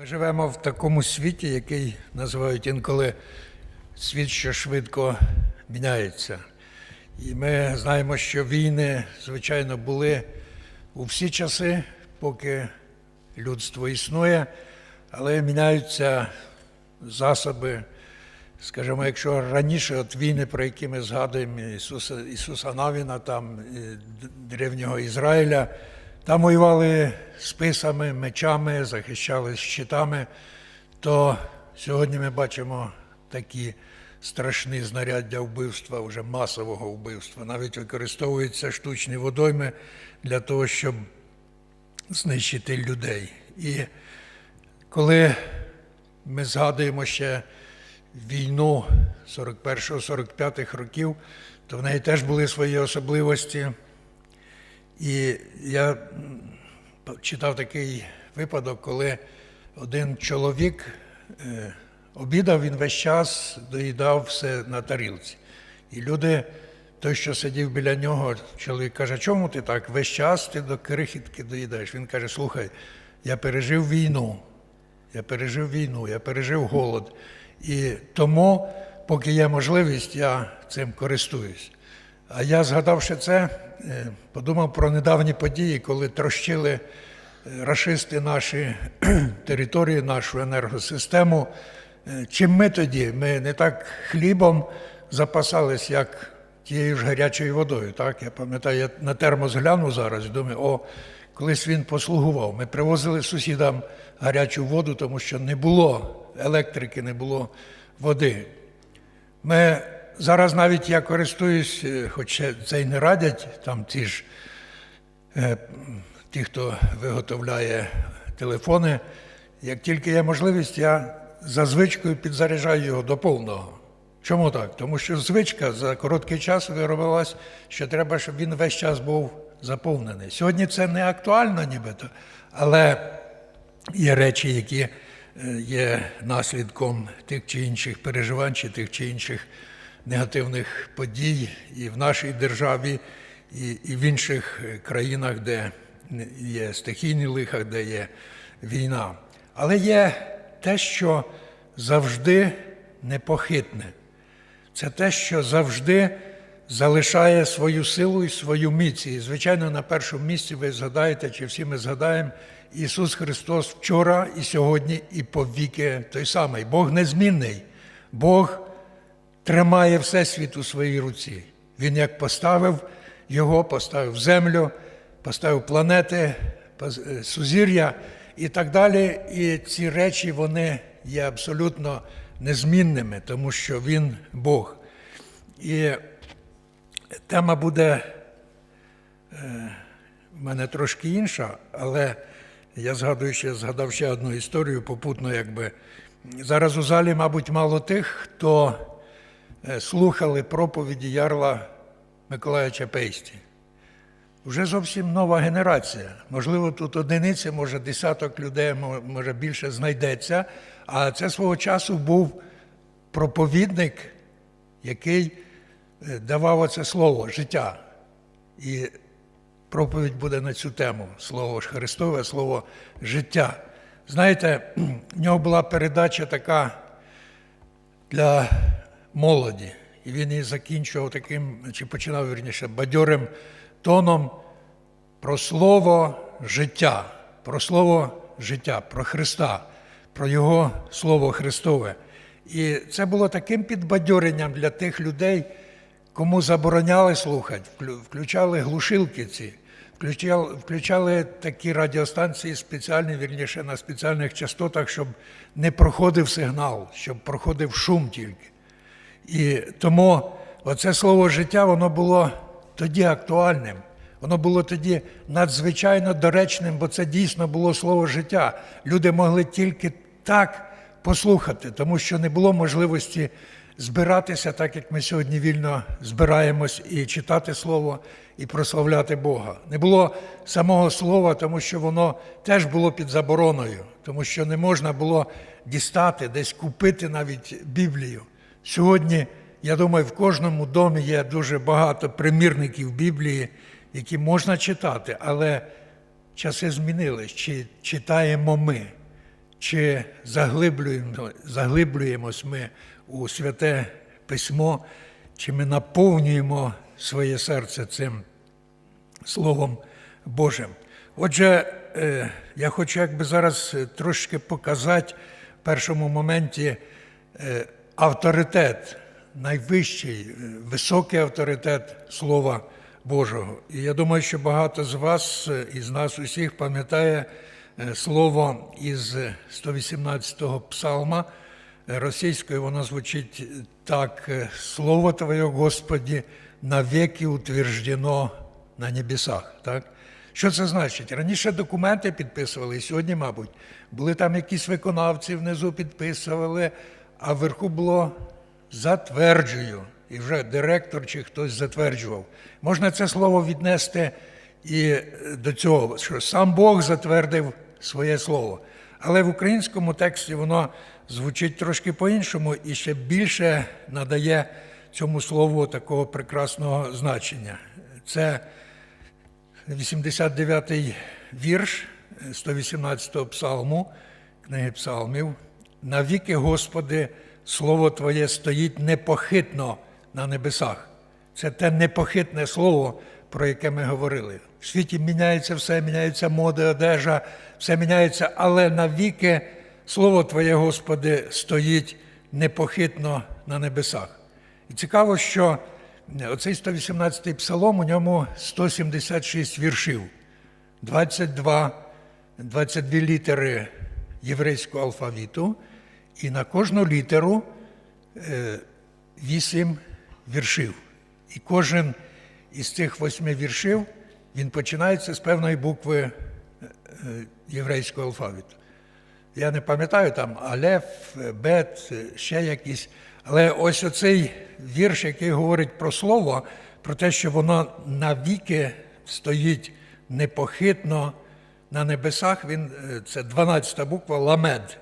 Ми живемо в такому світі, який називають інколи світ, що швидко міняється. І ми знаємо, що війни, звичайно, були у всі часи, поки людство існує, але міняються засоби. Скажімо, якщо раніше от війни, про які ми згадуємо Ісуса, Ісуса Навіна, там древнього Ізраїля, там воювали списами, мечами, захищали щитами, то сьогодні ми бачимо такі страшні знаряддя вбивства, вже масового вбивства. Навіть використовуються штучні водойми для того, щоб знищити людей. І коли ми згадуємо ще війну 41-45 років, то в неї теж були свої особливості. І я читав такий випадок, коли один чоловік е, обідав, він весь час доїдав все на тарілці. І люди, той, що сидів біля нього, чоловік каже, чому ти так? Весь час ти до крихітки доїдаєш. Він каже, слухай, я пережив війну, я пережив війну, я пережив голод. І тому, поки є можливість, я цим користуюсь. А я, згадавши це, е, подумав про недавні події, коли трощили е, рашисти наші території, нашу енергосистему. Е, Чим ми тоді? Ми не так хлібом запасались, як тією ж гарячою водою. Так? Я пам'ятаю, я на термос гляну зараз і думаю, о, колись він послугував. Ми привозили сусідам гарячу воду, тому що не було електрики, не було води. Ми зараз навіть я користуюсь, е, хоч це й не радять, там ті ж е, ті, хто виготовляє телефони. Як тільки є можливість, я за звичкою підзаряджаю його до повного. Чому так? Тому що звичка за короткий час виробилась, що треба, щоб він весь час був заповнений. Сьогодні це не актуально нібито, але є речі, які е, є наслідком тих чи інших переживань, чи тих чи інших негативних подій і в нашій державі, і, і в інших е, країнах, де є стихійні лиха, де є війна. Але є те, що завжди непохитне. Це те, що завжди залишає свою силу і свою міць. І, звичайно, на першому місці ви згадаєте, чи всі ми згадаємо, Ісус Христос вчора і сьогодні, і повіки той самий. Бог незмінний. Бог тримає Всесвіт у своїй руці. Він як поставив його, поставив землю, поставив планети, е, сузір'я і так далі. І ці речі вони є абсолютно незмінними, тому що він Бог. І тема буде е, в мене трошки інша, але я згадую ще, згадав ще одну історію попутно, якби. Зараз у залі, мабуть, мало тих, хто слухали проповіді Ярла Миколая Чапейсті. Вже зовсім нова генерація. Можливо, тут одиниці, може, десяток людей, може більше знайдеться. А це свого часу був проповідник, який е, давав оце слово життя. І проповідь буде на цю тему: слово Христове, слово життя. Знаєте, в нього була передача така для молоді. І він її закінчував таким, чи починав вірніше, бадьорим тоном про слово життя, про слово життя, про Христа, про Його Слово Христове. І це було таким підбадьоренням для тих людей, кому забороняли слухати, включали глушилки ці, включали, включали такі радіостанції спеціальні, вірніше на спеціальних частотах, щоб не проходив сигнал, щоб проходив шум тільки. І тому оце слово життя, воно було тоді актуальним. Воно було тоді надзвичайно доречним, бо це дійсно було слово життя. Люди могли тільки так послухати, тому що не було можливості збиратися, так як ми сьогодні вільно збираємось і читати слово, і прославляти Бога. Не було самого слова, тому що воно теж було під забороною, тому що не можна було дістати, десь купити навіть Біблію. Сьогодні, я думаю, в кожному домі є дуже багато примірників Біблії, які можна читати, але часи змінились. Чи читаємо ми? чи заглиблюємо, заглиблюємось ми у святе письмо, чи ми наповнюємо своє серце цим Словом Божим. Отже, е, я хочу якби зараз е, трошки показати в першому моменті е, авторитет, найвищий, е, високий авторитет Слова Божого. І я думаю, що багато з вас, е, із нас усіх, пам'ятає е, слово із 118-го псалма. Російською воно звучить так: Слово Твоє, Господі, навіки утверждено на небесах. Так? Що це значить? Раніше документи підписували, і сьогодні, мабуть, були там якісь виконавці внизу підписували, а вверху було затверджую. І вже директор чи хтось затверджував. Можна це слово віднести і е, до цього, що сам Бог затвердив своє слово. Але в українському тексті воно звучить трошки по-іншому і ще більше надає цьому слову такого прекрасного значення. Це 89-й вірш 118-го псалму, книги псалмів. Навіки, Господи, Слово Твоє стоїть непохитно на небесах. Це те непохитне слово, про яке ми говорили. В світі міняється все, міняються моди, одежа, все міняється, але навіки Слово Твоє, Господи, стоїть непохитно на небесах. І цікаво, що оцей 118-й псалом, у ньому 176 віршів, 22, 22 літери єврейського алфавіту, і на кожну літеру е, 8 віршів. І кожен із цих восьми віршів він починається з певної букви е, е, єврейського алфавіту. Я не пам'ятаю там Алеф, Бет, ще якісь. Але ось оцей вірш, який говорить про слово, про те, що воно навіки стоїть непохитно на небесах, він, це 12 буква Ламед.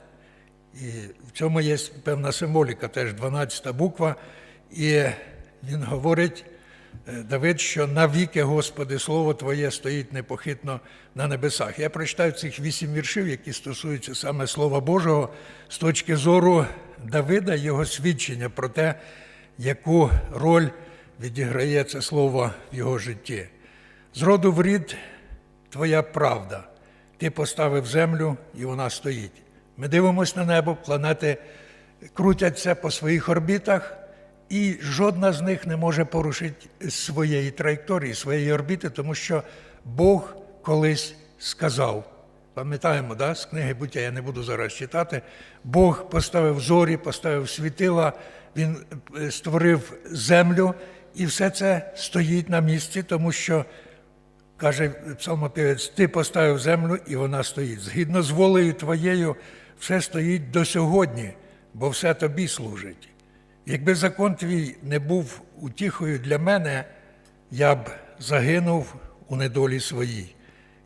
І в цьому є певна символіка, теж 12 буква. І він говорить, е, Давид, що навіки, Господи, Слово Твоє стоїть непохитно на небесах. Я прочитаю цих вісім віршів, які стосуються саме Слова Божого, з точки зору Давида, його свідчення про те, яку роль відіграє це слово в його житті. Зроду в рід Твоя правда. Ти поставив землю, і вона стоїть. Ми дивимося на небо, планети крутяться по своїх орбітах, і жодна з них не може порушити своєї траєкторії, своєї орбіти, тому що Бог колись сказав. Пам'ятаємо, да? з книги буття я не буду зараз читати. Бог поставив зорі, поставив світила, Він е, створив землю, і все це стоїть на місці, тому що Каже псалмопівець, ти поставив землю, і вона стоїть. Згідно з волею твоєю, все стоїть до сьогодні, бо все тобі служить. Якби закон твій не був утіхою для мене, я б загинув у недолі своїй.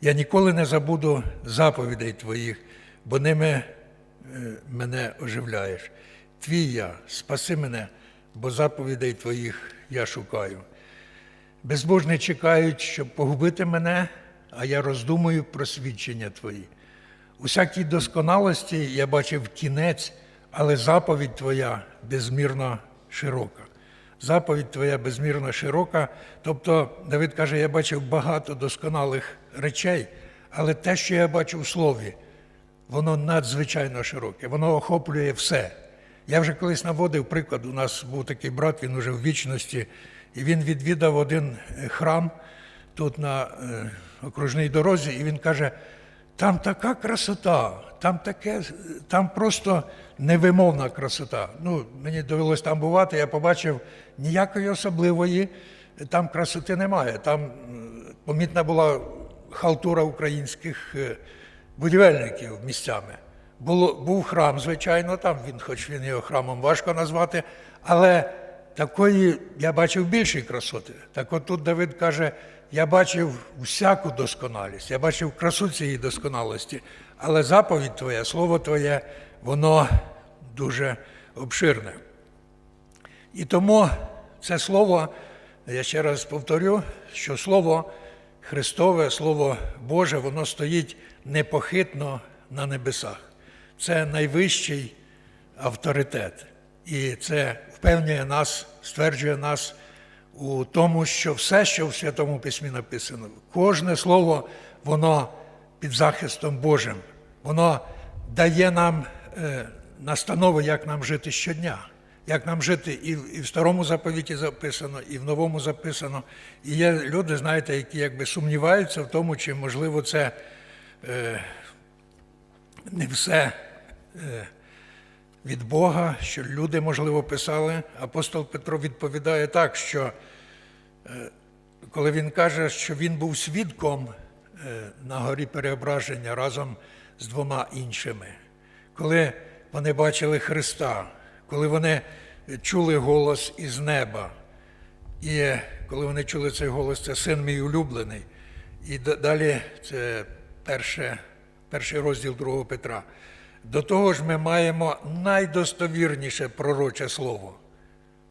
Я ніколи не забуду заповідей твоїх, бо ними е, мене оживляєш. Твій я, спаси мене, бо заповідей твоїх я шукаю. Безбожні чекають, щоб погубити мене, а я роздумую про свідчення Твої. Усякій досконалості я бачив кінець, але заповідь Твоя безмірно широка. Заповідь Твоя безмірно широка. Тобто, Давид каже, я бачив багато досконалих речей, але те, що я бачу в слові, воно надзвичайно широке, воно охоплює все. Я вже колись наводив приклад. У нас був такий брат, він уже в вічності, і він відвідав один е, храм тут на е, окружній дорозі, і він каже: там така красота, там таке, там просто невимовна красота. Ну, мені довелось там бувати, я побачив ніякої особливої там красоти немає. Там помітна була халтура українських е, будівельників місцями. Було, був храм, звичайно, там він, хоч він його храмом важко назвати, але такої я бачив більшої красоти. Так от тут Давид каже: я бачив всяку досконалість, я бачив красу цієї досконалості, але заповідь Твоя, слово Твоє, воно дуже обширне. І тому це слово, я ще раз повторю, що слово Христове, Слово Боже, воно стоїть непохитно на небесах. це найвищий авторитет. І це впевнює нас, стверджує нас у тому, що все, що в Святому Письмі написано, кожне слово, воно під захистом Божим. Воно дає нам е, настанови, як нам жити щодня, як нам жити і, в- і в старому заповіті записано, і в новому записано. І є люди, знаєте, які якби сумніваються в тому, чи можливо це е, не все е, від Бога, що люди, можливо, писали. Апостол Петро відповідає так, що е, коли він каже, що він був свідком е, на горі переображення разом з двома іншими, коли вони бачили Христа, коли вони чули голос із неба, і коли вони чули цей голос, це син мій улюблений. І далі це перше, перший розділ 2 Петра. До того ж, ми маємо найдостовірніше пророче слово.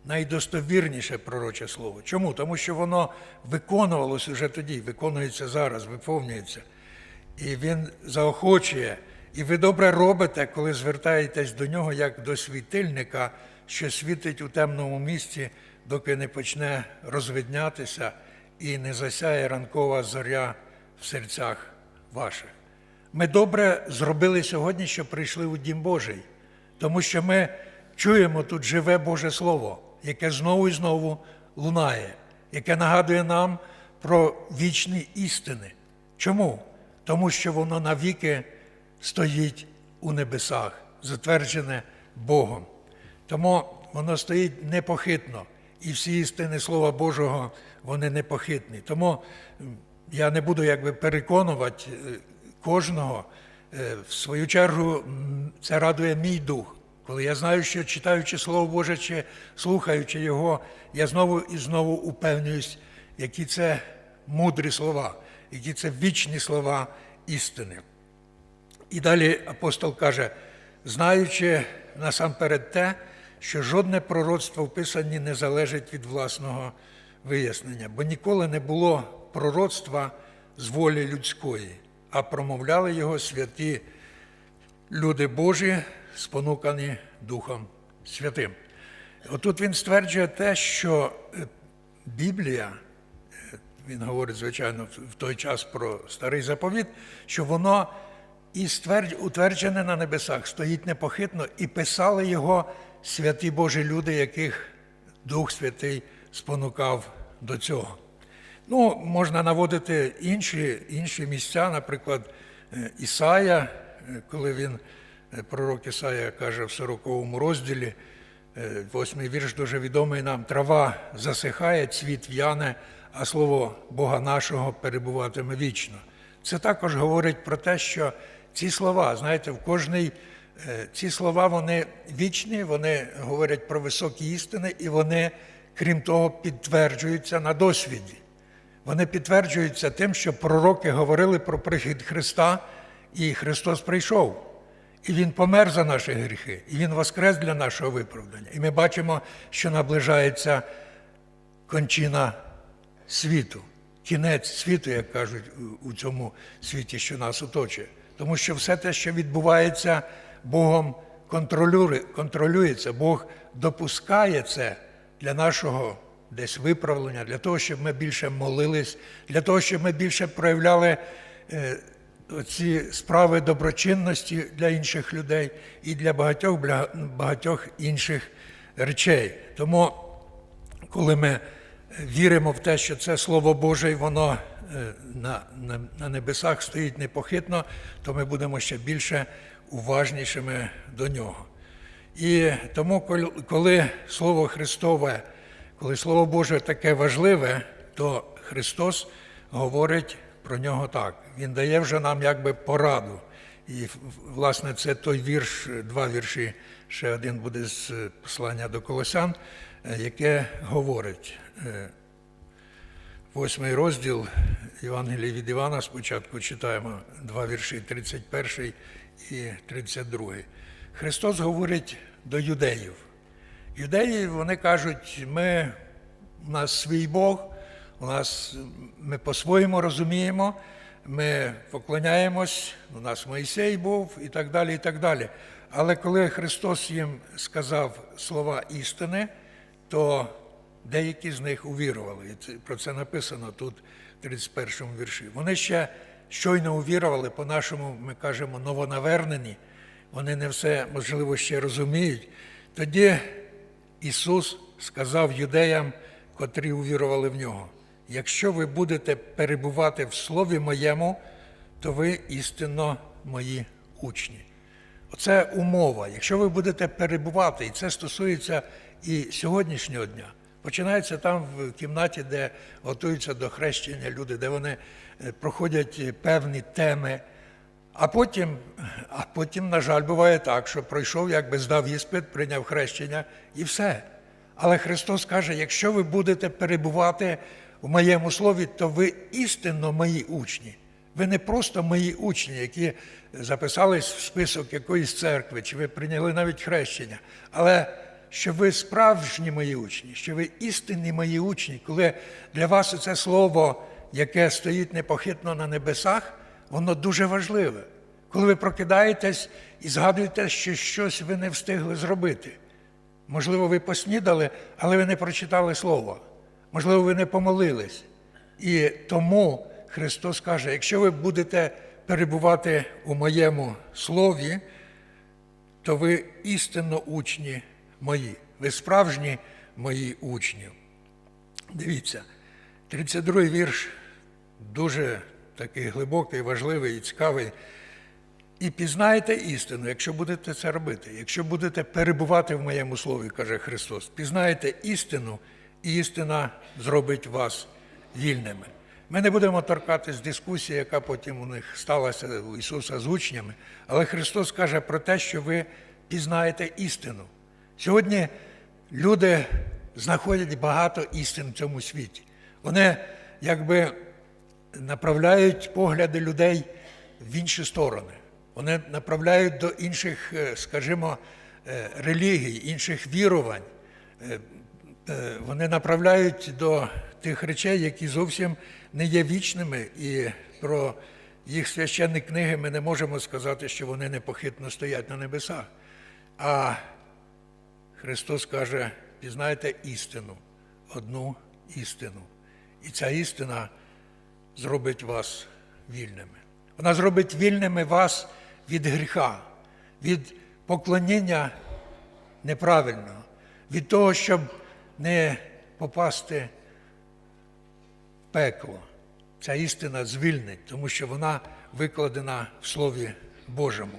Найдостовірніше пророче слово. Чому? Тому що воно виконувалось уже тоді, виконується зараз, виповнюється. І він заохочує. І ви добре робите, коли звертаєтесь до нього як до світильника, що світить у темному місці, доки не почне розвиднятися і не засяє ранкова зоря в серцях ваших. Ми добре зробили сьогодні, що прийшли у Дім Божий, тому що ми чуємо тут живе Боже Слово, яке знову і знову лунає, яке нагадує нам про вічні істини. Чому? Тому що воно навіки стоїть у небесах, затверджене Богом. Тому воно стоїть непохитно, і всі істини Слова Божого вони непохитні. Тому я не буду якби переконувати е, кожного. Е, В свою чергу це радує мій дух. Коли я знаю, що читаючи Слово Боже чи слухаючи його, я знову і знову упевнююсь, які це мудрі слова, які це вічні слова істини. І далі апостол каже, знаючи насамперед те, що жодне пророцтво в Писанні не залежить від власного вияснення, бо ніколи не було пророцтва з волі людської, а промовляли його святі люди Божі, спонукані Духом Святим. Отут він стверджує те, що е, Біблія, е, він говорить, звичайно, в- той час про старий заповіт, що воно і утверджене на небесах, стоїть непохитно, і писали його святі Божі люди, яких Дух Святий спонукав до цього. Ну, можна наводити інші, інші місця, наприклад, е, Ісая, е, коли він, е, пророк Ісая каже в 40-му розділі, восьмий вірш дуже відомий нам, трава засихає, цвіт в'яне, а слово Бога нашого перебуватиме вічно. Це також говорить про те, що ці слова, знаєте, в кожній ці слова вони вічні, вони говорять про високі істини, і вони, крім того, підтверджуються на досвіді. Вони підтверджуються тим, що пророки говорили про прихід Христа, і Христос прийшов. І Він помер за наші гріхи, і Він воскрес для нашого виправдання. І ми бачимо, що наближається кончина світу, кінець світу, як кажуть у- цьому світі, що нас оточує. Тому що все те, що відбувається, Богом контролюється, Бог допускає це для нашого десь виправлення, для того, щоб ми більше молились, для того, щоб ми більше проявляли е, ці справи доброчинності для інших людей і для багатьох, багатьох інших речей. Тому коли ми віримо в те, що це Слово Боже, воно е, на, на, на небесах стоїть непохитно, то ми будемо ще більше уважнішими до нього. І тому, коли Слово Христове, коли Слово Боже таке важливе, то Христос говорить про нього так. Він дає вже нам якби пораду. І власне це той вірш, два вірші, ще один буде з послання до Колосян, е, яке говорить. е, Восьмий розділ Євангелія від Івана спочатку читаємо два вірші, 31 і 32. Христос говорить до юдеїв. Юдеї вони кажуть, ми, у нас свій Бог, у нас, ми по-своєму розуміємо ми поклоняємось, у нас Моїсей був і так далі. і так далі. Але коли Христос їм сказав слова істини, то деякі з них увірували. І про це написано тут, в 31 вірші. Вони ще щойно увірували, по-нашому ми кажемо новонавернені, вони не все, можливо, ще розуміють. Тоді Ісус сказав юдеям, котрі увірували в нього: якщо ви будете перебувати в Слові моєму, то ви істинно мої учні. Оце умова. Якщо ви будете перебувати, і це стосується і сьогоднішнього дня, починається там в кімнаті, де готуються до хрещення люди, де вони е, проходять е, певні теми. А потім, а потім, на жаль, буває так, що пройшов, якби здав іспит, прийняв хрещення і все. Але Христос каже: якщо ви будете перебувати в моєму слові, то ви істинно мої учні. Ви не просто мої учні, які записались в список якоїсь церкви, чи ви прийняли навіть хрещення, але що ви справжні мої учні, що ви істинні мої учні, коли для вас це слово, яке стоїть непохитно на небесах, воно дуже важливе. Коли ви прокидаєтесь і згадуєте, що щось ви не встигли зробити. Можливо, ви поснідали, але ви не прочитали слово. Можливо, ви не помолились. І тому Христос каже: якщо ви будете перебувати у моєму слові, то ви істинно учні мої, ви справжні мої учні. Дивіться, 32-й вірш дуже такий глибокий, важливий і цікавий. І пізнаєте істину, якщо будете це робити, якщо будете перебувати в моєму слові, каже Христос, пізнаєте істину, і істина зробить вас вільними. Ми не будемо торкатись дискусії, яка потім у них сталася у Ісуса з учнями, але Христос каже про те, що ви пізнаєте істину. Сьогодні люди знаходять багато істин в цьому світі. Вони якби направляють погляди людей в інші сторони. Вони направляють до інших, е, скажімо, е, релігій, інших вірувань. Е, Вони направляють до тих речей, які зовсім не є вічними, і про їх священні книги ми не можемо сказати, що вони непохитно стоять на небесах. А Христос каже: пізнайте істину, одну істину. І ця істина зробить вас вільними. Вона зробить вільними вас від гріха, від поклоніння неправильного, від того, щоб не попасти в пекло. Ця істина звільнить, тому що вона викладена в Слові Божому.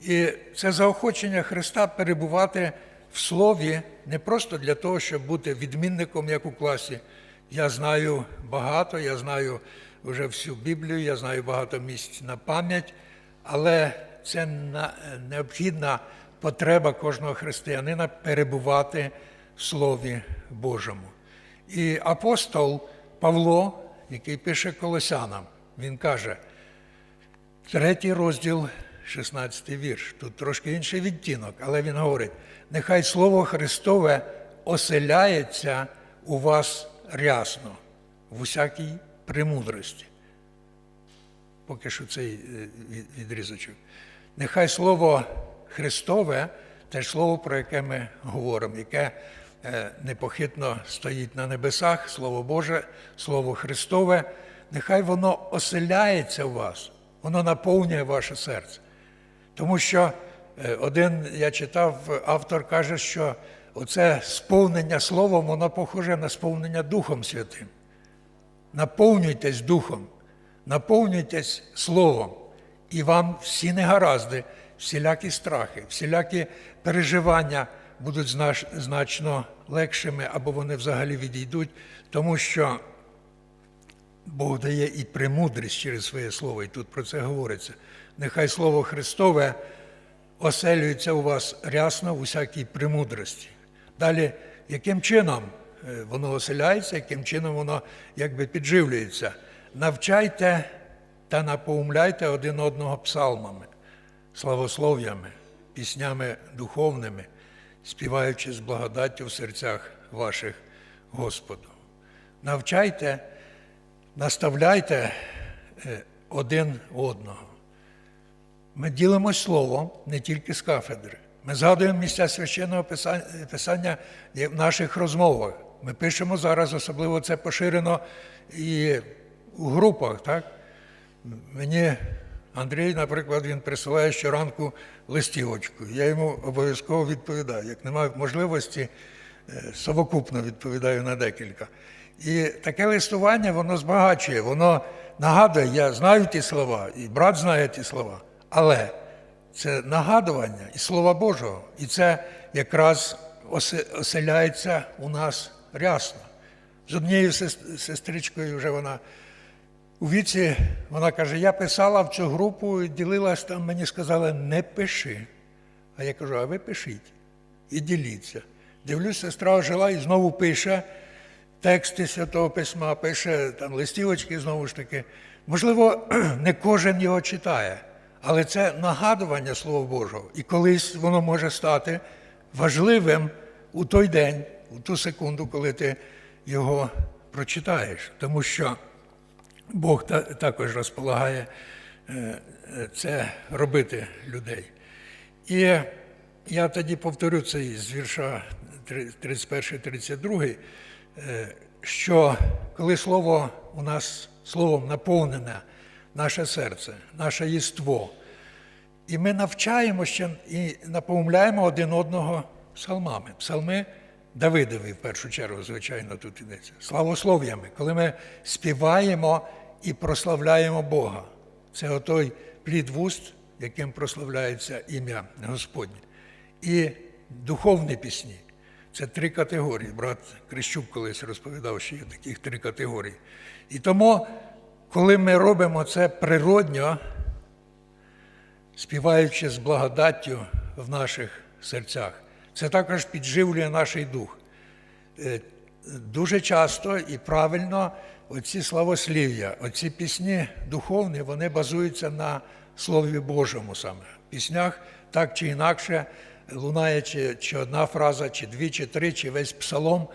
І це заохочення Христа перебувати в Слові не просто для того, щоб бути відмінником, як у класі. Я знаю багато, я знаю вже всю Біблію, я знаю багато місць на пам'ять, але це необхідна потреба кожного християнина перебувати в Слові Божому. І апостол Павло, який пише Колосянам, він каже, Третій розділ, 16 вірш. Тут трошки інший відтінок, але він говорить: нехай Слово Христове оселяється у вас рясно, в усякій премудрості. Поки що цей е, відрізочок. Нехай Слово Христове, те слово, про яке ми говоримо, яке е, непохитно стоїть на небесах, Слово Боже, Слово Христове, нехай воно оселяється у вас, воно наповнює ваше серце. Тому що е, один я читав, автор каже, що оце сповнення словом, воно похоже на сповнення Духом Святим. Наповнюйтесь Духом, наповнюйтесь Словом, і вам всі негаразди, всілякі страхи, всілякі переживання будуть значно легшими, або вони взагалі відійдуть, тому що Бог дає і премудрість через своє слово, і тут про це говориться. Нехай Слово Христове оселюється у вас рясно в усякій премудрості. Далі, яким чином е, воно оселяється, яким чином воно якби підживлюється? Навчайте та напоумляйте один одного псалмами, славослов'ями, піснями духовними, співаючи з благодаттю в серцях ваших Господу. Навчайте наставляйте е, один одного. Ми ділимось словом не тільки з кафедри. Ми згадуємо місця священного писання, в наших розмовах. Ми пишемо зараз, особливо це поширено і у групах. Так? Мені Андрій, наприклад, він присилає щоранку листівочку. Я йому обов'язково відповідаю. Як немає можливості, е, совокупно відповідаю на декілька. І таке листування воно збагачує, воно нагадує, я знаю ті слова, і брат знає ті слова, але це нагадування і Слова Божого, і це якраз оселяється у нас рясно. З однією сестричкою вже вона у віці, вона каже, я писала в цю групу, ділилась там, мені сказали, не пиши. А я кажу, а ви пишіть і діліться. Дивлюсь, сестра ожила і знову пише тексти Святого Письма, пише там листівочки знову ж таки. Можливо, не кожен його читає, але це нагадування Слова Божого. І колись воно може стати важливим у той день, у ту секунду, коли ти його прочитаєш. Тому що Бог також розполагає е, е, це робити людей. І я тоді повторю цей з вірша 31-32, е, що коли слово у нас словом наповнене наше серце, наше єство, і ми навчаємо ще і наповняємо один одного псалмами. Псалми Давидові, в першу чергу, звичайно, тут йдеться. Славослов'ями, коли ми співаємо і прославляємо Бога. Це отой плід вуст, яким прославляється ім'я Господнє. І духовні пісні. Це три категорії. Брат Крищук колись розповідав, що є таких три категорії. І тому, коли ми робимо це природньо, співаючи з благодаттю в наших серцях. Це також підживлює наш дух. Е, Дуже часто і правильно оці славослів'я, оці пісні духовні, вони базуються на Слові Божому саме. В піснях так чи інакше лунає чи, чи одна фраза, чи дві, чи три, чи весь псалом,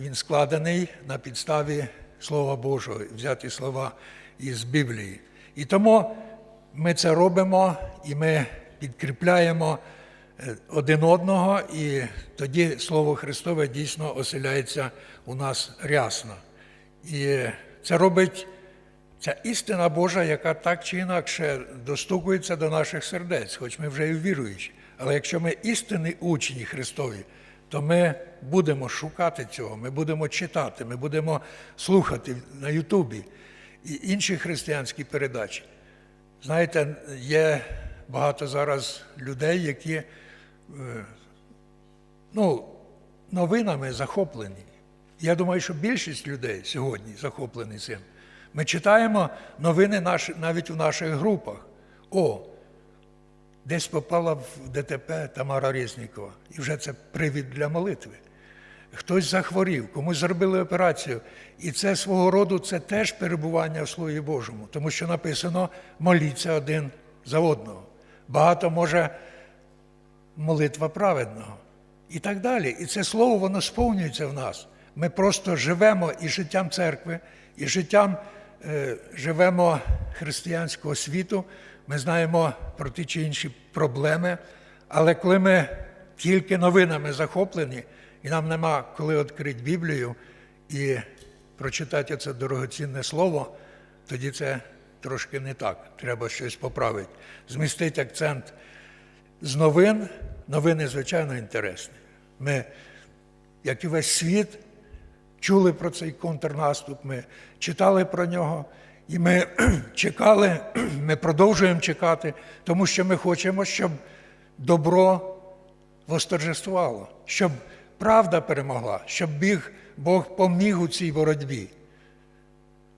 він складений на підставі Слова Божого, взяті слова із Біблії. І тому ми це робимо і ми підкріпляємо е, один одного, і тоді Слово Христове дійсно оселяється у нас рясно. І це робить ця істина Божа, яка так чи інакше достукується до наших сердець, хоч ми вже і віруючі. Але якщо ми істинні учні Христові, то ми будемо шукати цього, ми будемо читати, ми будемо слухати на Ютубі і інші християнські передачі. Знаєте, є багато зараз людей, які е, ну, новинами захоплені. Я думаю, що більшість людей сьогодні захоплені цим. Ми читаємо новини наші, навіть у наших групах. О, десь попала в ДТП Тамара Резнікова, і вже це привід для молитви. Хтось захворів, комусь зробили операцію. І це свого роду це теж перебування в Слові Божому, тому що написано моліться один за одного. Багато може молитва праведного. І так далі. І це слово воно сповнюється в нас. Ми просто живемо і життям церкви, і життям е, живемо християнського світу. Ми знаємо про ті чи інші проблеми. Але коли ми тільки новинами захоплені, і нам нема коли відкрити Біблію і прочитати це дорогоцінне слово, тоді це трошки не так. Треба щось поправити. Змістити акцент з новин. Новини, звичайно, інтересні. Ми, як і весь світ, чули про цей контрнаступ, ми читали про нього, і ми чекали, ми продовжуємо чекати, тому що ми хочемо, щоб добро восторжествувало, щоб правда перемогла, щоб Бог поміг у цій боротьбі.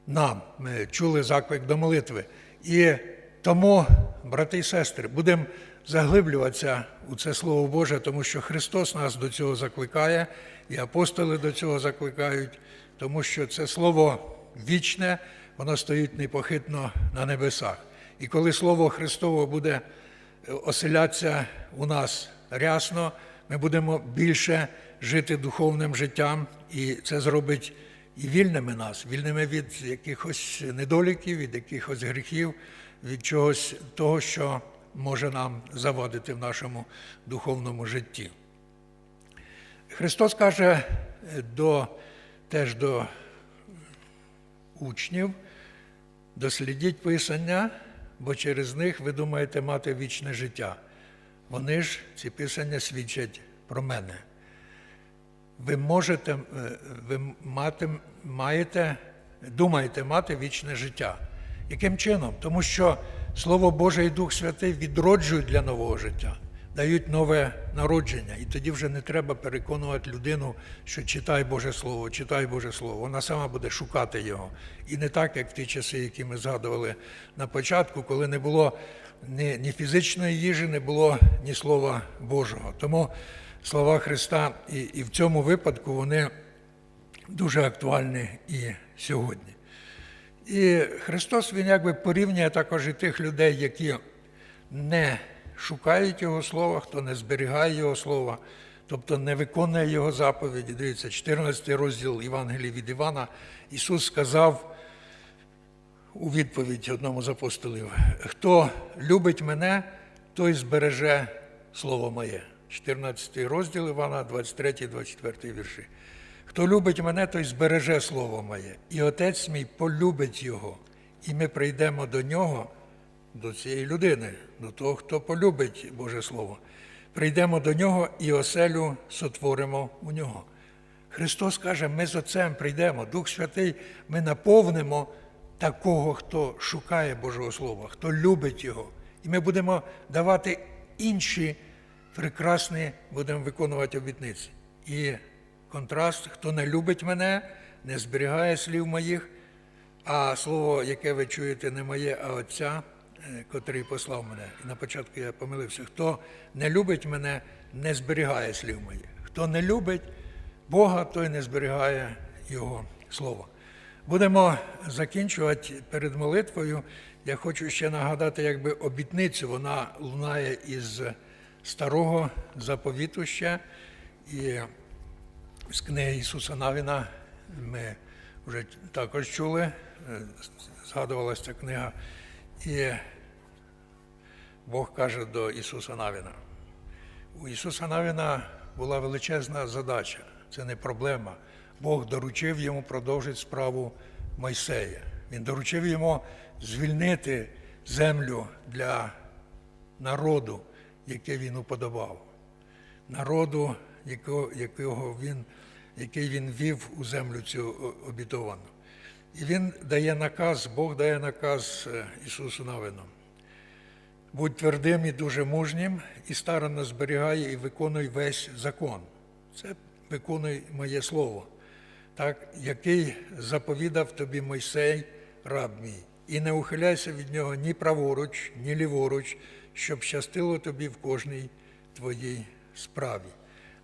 Нам ми чули заклик до молитви. І тому, брати і сестри, будемо заглиблюватися у це Слово Боже, тому що Христос нас до цього закликає, і апостоли до цього закликають, тому що це Слово вічне, воно стоїть непохитно на небесах. І коли Слово Христово буде оселятися у нас рясно, ми будемо більше жити духовним життям, і це зробить і вільними нас, вільними від якихось недоліків, від якихось гріхів, від чогось того, що може нам завадити в нашому духовному житті. Христос каже е, до, теж до учнів, дослідіть Писання, бо через них ви думаєте мати вічне життя. Вони ж, ці писання, свідчать про мене. Ви можете, е, ви мати, маєте, думаєте мати вічне життя. Яким чином? Тому що Слово Боже і Дух Святий відроджують для нового життя, дають нове народження. І тоді вже не треба переконувати людину, що читай Боже Слово, читай Боже Слово. Вона сама буде шукати його. І не так, як в ті часи, які ми згадували на початку, коли не було ні, ні фізичної їжі, не було ні Слова Божого. Тому слова Христа і, і в цьому випадку вони дуже актуальні і сьогодні. І Христос Він якби порівнює також і тих людей, які не шукають Його Слова, хто не зберігає Його Слова, тобто не виконує Його заповіді. Дивіться, 14 розділ Євангелії від Івана. Ісус сказав у відповідь одному з апостолів: хто любить мене, той збереже Слово моє. 14 розділ Івана, 23-24 вірші. Хто любить мене, той збереже Слово моє, і Отець мій полюбить Його, і ми прийдемо до нього, до цієї людини, до того, хто полюбить Боже Слово. Прийдемо до нього і оселю сотворимо у нього. Христос каже, ми з Отцем прийдемо, Дух Святий, ми наповнимо такого, хто шукає Божого Слова, хто любить Його. І ми будемо давати інші прекрасні, будемо виконувати обітниці. І контраст, хто не любить мене, не зберігає слів моїх, а слово, яке ви чуєте, не моє, а Отця, е, котрий послав мене. І на початку я помилився, хто не любить мене, не зберігає слів моїх. Хто не любить Бога, той не зберігає Його Слово. Будемо закінчувати перед молитвою. Я хочу ще нагадати, якби обітницю, вона лунає із старого заповіту ще. І з книги Ісуса Навіна ми вже також чули, е, згадувалася ця книга. І Бог каже до Ісуса Навіна. У Ісуса Навіна була величезна задача, це не проблема. Бог доручив йому продовжити справу Мойсея. Він доручив йому звільнити землю для народу, який він уподобав. Народу, якого він, який він вів у землю цю обітовану. І він дає наказ, Бог дає наказ е, Ісусу Навину. Будь твердим і дуже мужнім, і старанно зберігай і виконуй весь закон. Це виконуй моє слово, так, який заповідав тобі Мойсей, раб мій, і не ухиляйся від нього ні праворуч, ні ліворуч, щоб щастило тобі в кожній твоїй справі.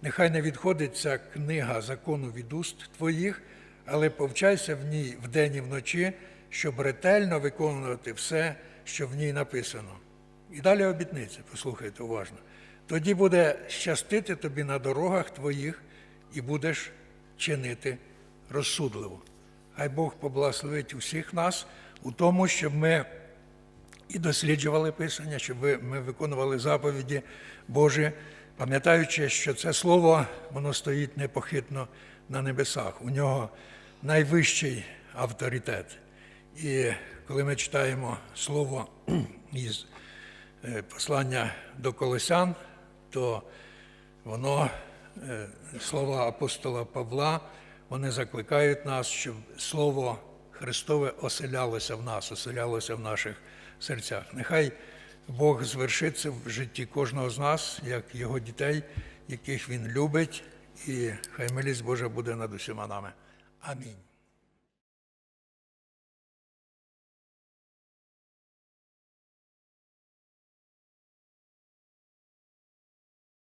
Нехай не відходить ця книга закону від уст твоїх, але повчайся в ній вдень і вночі, щоб ретельно виконувати все, що в ній написано. І далі обітниця, послухайте уважно. Тоді буде щастити тобі на дорогах твоїх і будеш чинити розсудливо. Хай Бог поблагословить усіх нас у тому, щоб ми і досліджували Писання, щоб ми виконували заповіді Божі, пам'ятаючи, що це слово воно стоїть непохитно на небесах. У нього найвищий авторитет. І коли ми читаємо слово із е, послання до Колосян, то воно, е, слова апостола Павла, вони закликають нас, щоб Слово Христове оселялося в нас, оселялося в наших серцях. Нехай Бог звершиться в житті кожного з нас, як його дітей, яких Він любить, і хай милість Божа буде над усіма нами. Амінь.